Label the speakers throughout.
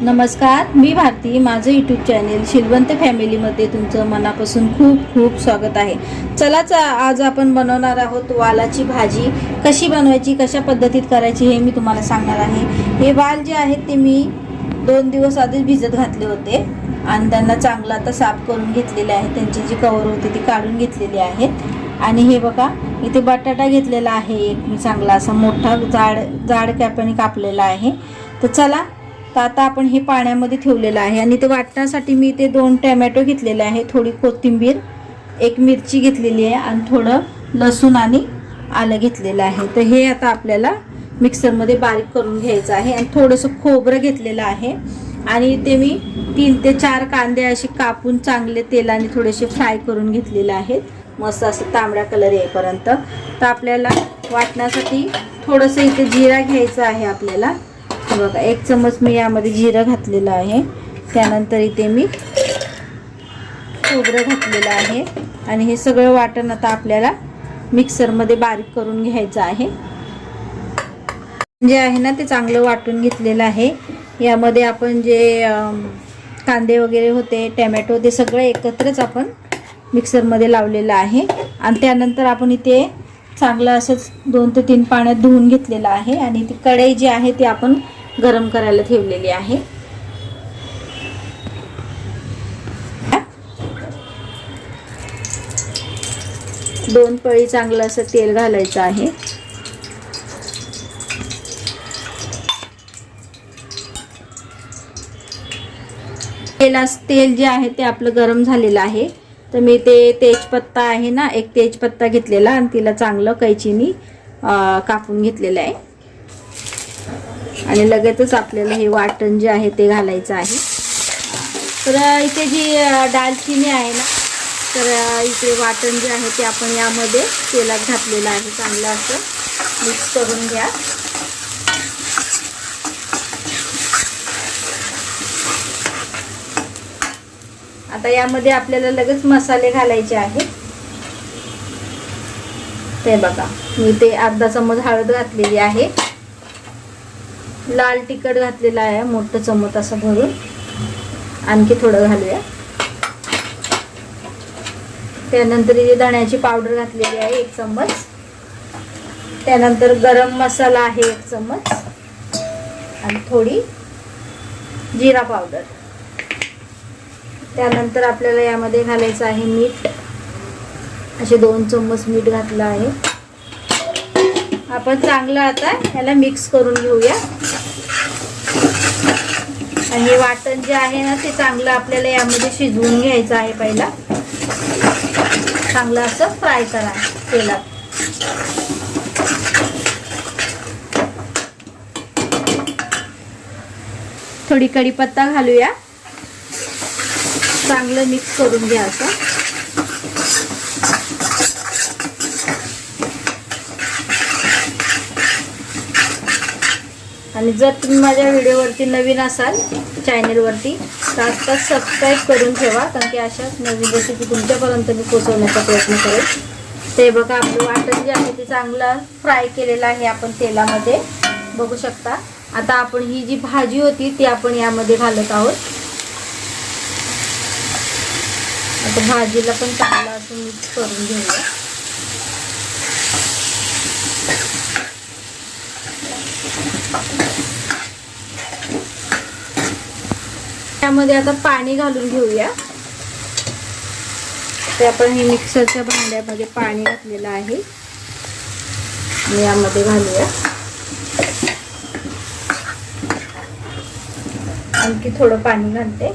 Speaker 1: नमस्कार मी भारती. माझं YouTube channel Shilwant फॅमिलीमध्ये तुमचं मनापासून खूप खूप स्वागत आहे. चलाच आज आपण बनवणार आहोत वालाची भाजी. कशी बनवायची कशा पद्धतीत करायची हे मी तुम्हाला सांगणार आहे. हे वाल जे आहेत ते मी दोन दिवस आधीच भिजत घातले होते. आणि त्यांना चांगलं आता साफ करून घेतलेले आहे. त्यांची जी कवर होती ती काढून घेतलेली आहेत आणि हे बघा इथे बटाटा घेतलेला आहे एक मी चांगला असा मोठा जाड जाड कॅपाने कापलेला आहे. तर चला तर आता आपण हे पाण्यामध्ये ठेवलेलं आहे आणि ते वाटण्यासाठी मी ते दोन टॅमॅटो घेतलेले आहे थोडी कोथिंबीर एक मिरची घेतलेली आहे आणि थोडं लसूण आणि आलं घेतलेलं आहे. तर हे आता आपल्याला मिक्सरमध्ये बारीक करून घ्यायचं आहे आणि थोडंसं खोबरं घेतलेलं आहे. आणि ते मी तीन ते चार कांदे असे कापून चांगले तेलाने थोडेसे फ्राय करून घेतलेले आहेत. मस्त असं तांबड्या कलर येईपर्यंत. तर आपल्याला वाटण्यासाठी थोडंसं इथे जिरा घ्यायचं आहे आपल्याला. बघा एक चमच मी यामध्ये जिरं घातलेलं आहे. त्यानंतर इथे मी खोबरं घातलेलं आहे. आणि हे सगळं वाटण आता आपल्याला मिक्सरमध्ये बारीक करून घ्यायचं आहे. जे आहे ना ते चांगलं वाटून घेतलेलं आहे. यामध्ये आपण जे कांदे वगैरे होते टॅमॅटो ते सगळं एकत्रच आपण मिक्सरमध्ये लावलेलं आहे. आणि त्यानंतर आपण इथे चांगलं असंच दोन ते तीन पाण्यात धुवून घेतलेलं आहे. आणि ती कढई जी आहे ती आपण गरम करायला ठेवलेली आहे. दोन पळी चांगलं असं तेल घालायचं आहे. तेला तेल जे आहे ते आपलं गरम झालेलं आहे. तर मी ते तेजपत्ता आहे ना एक तेजपत्ता घेतलेला आणि तिला चांगलं कैचीनी कापून घेतलेलं आहे. आणि लगेचच आपल्याला हे वाटण जे आहे ते घालायचं आहे. तर इथे जी दालचिनी आहे ना तर इथे वाटण जे आहे ते आपण यामध्ये तेलात घातलेलं आहे. चांगलं असं मिक्स करून घ्या. आता यामध्ये आपल्याला लगेच मसाले घालायचे आहेत. ते बघा मी ते अर्धा चमच हळद घातलेली आहे. लाल तिखट घातलेलं आहे मोठं चमच असं भरून. आणखी थोडं घालूया. त्यानंतर इथे धण्याची पावडर घातलेली आहे एक चम्मच त्यानंतर गरम मसाला आहे एक चम्मच आणि थोडी जिरा पावडर. त्यानंतर आपल्याला यामध्ये घालायचं आहे मीठ. असे दोन चम्मच मीठ घातलं आहे. आपण चांगलं आता ह्याला मिक्स करून घेऊया. आणि हे वाटण जे आहे ना ते चांगलं आपल्याला यामध्ये शिजवून घ्यायचं आहे पहिला. चांगलं असं फ्राय करा तेलात. थोडी कढीपत्ता घालूया. चांगलं मिक्स करून घ्या असं. आणि जर तुम्ही माझ्या व्हिडिओवरती नवीन असाल चॅनेलवरती तर आत्ताच सबस्क्राईब करून ठेवा कारण की अशाच नवीन रेसिपी तुमच्यापर्यंत मी पोचवण्याचा प्रयत्न करेल ते बघा आपलं वाटण जे आहे ते चांगलं फ्राय केलेलं आहे आपण तेलामध्ये. बघू शकता. आता आपण ही जी भाजी होती ती आपण यामध्ये घालत आहोत. आता भाजीला पण चांगलं असं मिक्स करून घेऊया. त्यामध्ये आता पाणी घालून घेऊया. ते आपण हे मिक्सरच्या भांड्यामध्ये पाणी घातलेलं आहे. आणि यामध्ये घालूया. आणखी थोडं पाणी घालते.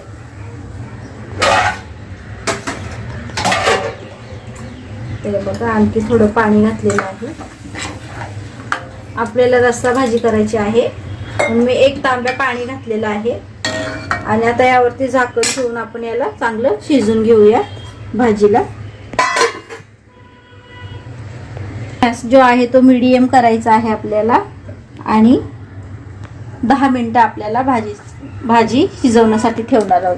Speaker 1: ते बघा आणखी थोडं पाणी घातलेलं आहे. आपल्याला रस्सा भाजी करायची आहे. मी एक तांब्या पाणी घातलेलं आहे. आणि आता यावरती झाकण ठेवून आपण याला चांगलं शिजून घेऊया भाजीला. गॅस जो आहे तो मीडियम करायचा आहे आपल्याला आणि दहा मिनटं आपल्याला भाजी भाजी शिजवण्यासाठी ठेवणार आहोत.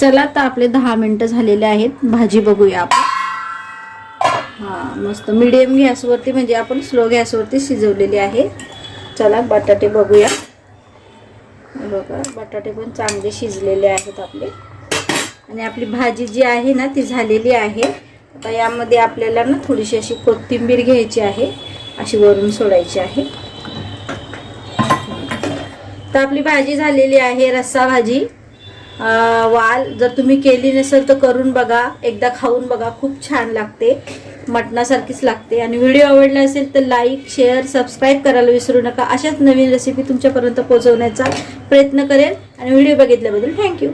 Speaker 1: चला आता आपले दहा मिनटं झालेले आहेत भाजी बघूया आपण. हां मस्त मीडियम गॅसवरती म्हणजे आपण स्लो गॅसवरती शिजवलेली आहे. चला बटाटे बघूया. बघा बटाटे पण चांगले शिजलेले आहेत आपले. आणि आपली भाजी जी आहे ना ती झालेली आहे. आता यामध्ये आपल्याला ना थोडीशी अशी कोथिंबीर घ्यायची आहे. अशी वरून सोडायची आहे. तर आपली भाजी झालेली आहे रस्सा भाजी. वाल जर तुम्ही केली नसेल तर करून बघा. एकदा खाऊन बघा खूप छान लागते. मटणासारखीच लागते. आणि व्हिडिओ आवडला असेल तर लाईक शेअर सबस्क्राईब करायला विसरू नका. अशाच नवीन रेसिपी तुमच्यापर्यंत पोहोचवण्याचा प्रयत्न करेल आणि व्हिडिओ बघितल्याबद्दल थँक्यू